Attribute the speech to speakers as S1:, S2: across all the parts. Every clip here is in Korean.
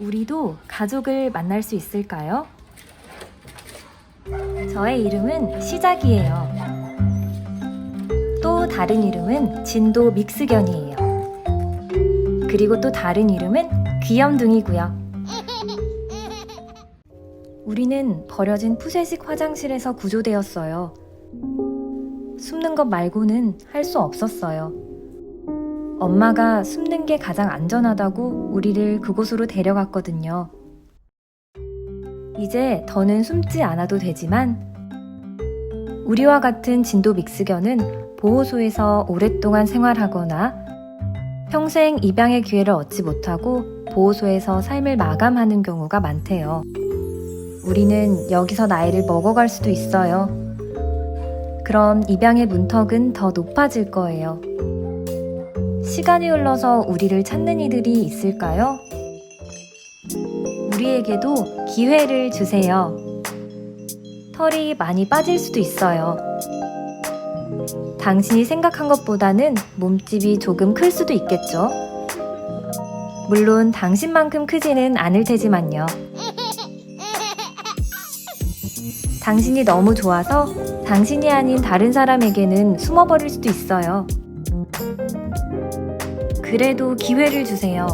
S1: 우리도 가족을 만날 수 있을까요? 저의 이름은 시작이에요. 또 다른 이름은 진도 믹스견이에요. 그리고 또 다른 이름은 귀염둥이고요. 우리는 버려진 푸세식 화장실에서 구조되었어요. 숨는 것 말고는 할 수 없었어요. 엄마가 숨는 게 가장 안전하다고 우리를 그곳으로 데려갔거든요. 이제 더는 숨지 않아도 되지만 우리와 같은 진도 믹스견은 보호소에서 오랫동안 생활하거나 평생 입양의 기회를 얻지 못하고 보호소에서 삶을 마감하는 경우가 많대요. 우리는 여기서 나이를 먹어갈 수도 있어요. 그럼 입양의 문턱은 더 높아질 거예요. 시간이 흘러서 우리를 찾는 이들이 있을까요? 우리에게도 기회를 주세요. 털이 많이 빠질 수도 있어요. 당신이 생각한 것보다는 몸집이 조금 클 수도 있겠죠. 물론 당신만큼 크지는 않을 테지만요. 당신이 너무 좋아서 당신이 아닌 다른 사람에게는 숨어버릴 수도 있어요. 그래도 기회를 주세요.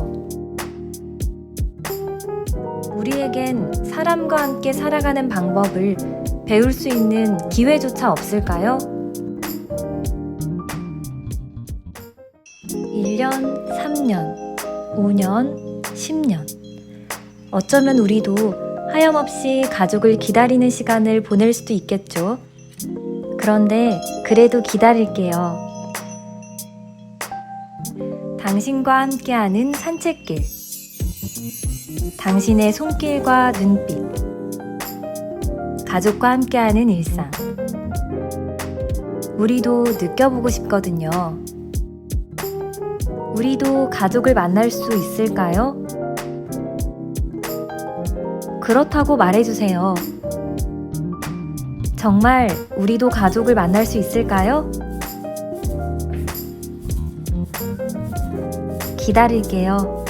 S1: 우리에겐 사람과 함께 살아가는 방법을 배울 수 있는 기회조차 없을까요? 1년, 3년, 5년, 10년. 어쩌면 우리도 하염없이 가족을 기다리는 시간을 보낼 수도 있겠죠. 그런데 그래도 기다릴게요. 당신과 함께하는 산책길. 당신의 손길과 눈빛. 가족과 함께하는 일상. 우리도 느껴보고 싶거든요. 우리도 가족을 만날 수 있을까요? 그렇다고 말해주세요. 정말 우리도 가족을 만날 수 있을까요? 기다릴게요.